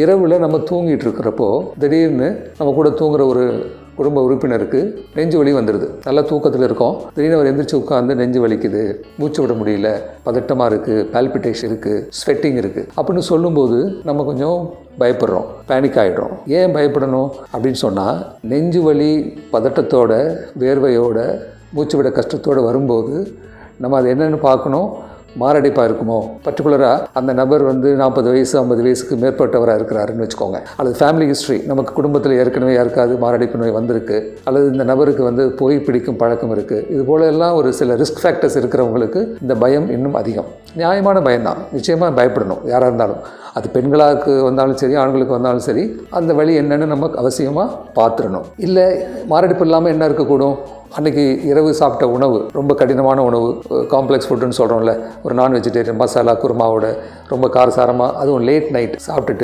இரவில் நம்ம தூங்கிட்டு இருக்கிறப்போ திடீர்னு நம்ம கூட தூங்குற ஒரு குடும்ப உறுப்பினருக்கு நெஞ்சு வலி வந்துடுது நல்லா தூக்கத்தில் இருக்கோம். திடீர்னு அவர் எந்திரிச்சு உட்காந்து நெஞ்சு வலிக்குது. மூச்சு விட முடியல. பதட்டமாக இருக்குது பால்பிட்டேஷன் இருக்குது ஸ்வெட்டிங் இருக்குது அப்படின்னு சொல்லும்போது நம்ம கொஞ்சம் பயப்படுறோம். பேனிக் ஆகிடுறோம் ஏன் பயப்படணும்? அப்படின்னு சொன்னால் நெஞ்சு வலி பதட்டத்தோட வேர்வையோட மூச்சு விட கஷ்டத்தோடு வரும்போது நம்ம அது என்னென்னு பார்க்கணும்? மாரடைப்பாக இருக்குமோ? பர்டிகுலராக அந்த நபர் வந்து நாற்பது வயசு ஐம்பது வயசுக்கு மேற்பட்டவராக இருக்கிறாருன்னு வச்சுக்கோங்க. அல்லது ஃபேமிலி ஹிஸ்ட்ரி நமக்கு குடும்பத்தில் ஏற்கனவே யாருக்காவது மாரடைப்பு நோய் வந்திருக்கு அல்லது இந்த நபருக்கு வந்து போய் பிடிக்கும் பழக்கம் இருக்குது இது போல எல்லாம் ஒரு சில ரிஸ்க் ஃபேக்டர்ஸ் இருக்கிறவங்களுக்கு இந்த பயம் இன்னும் அதிகம். நியாயமான பயம் தான் நிச்சயமாக பயப்படணும் யாராக இருந்தாலும். அது பெண்களாக்கு வந்தாலும் சரி ஆண்களுக்கு வந்தாலும் சரி அந்த வழி என்னன்னு நம்ம அவசியமாக பார்த்துடணும். இல்லை மாரடைப்பு இல்லாமல் என்ன இருக்கக்கூடும்? அன்றைக்கி இரவு சாப்பிட்ட உணவு ரொம்ப கடினமான உணவு காம்ப்ளெக்ஸ் ஃபுட்டுன்னு சொல்கிறோம்ல ஒரு நான் வெஜிடேரியன் மசாலா குருமாவோட ரொம்ப காரசாரமாக அதுவும் லேட் நைட் சாப்பிட்டுட்டு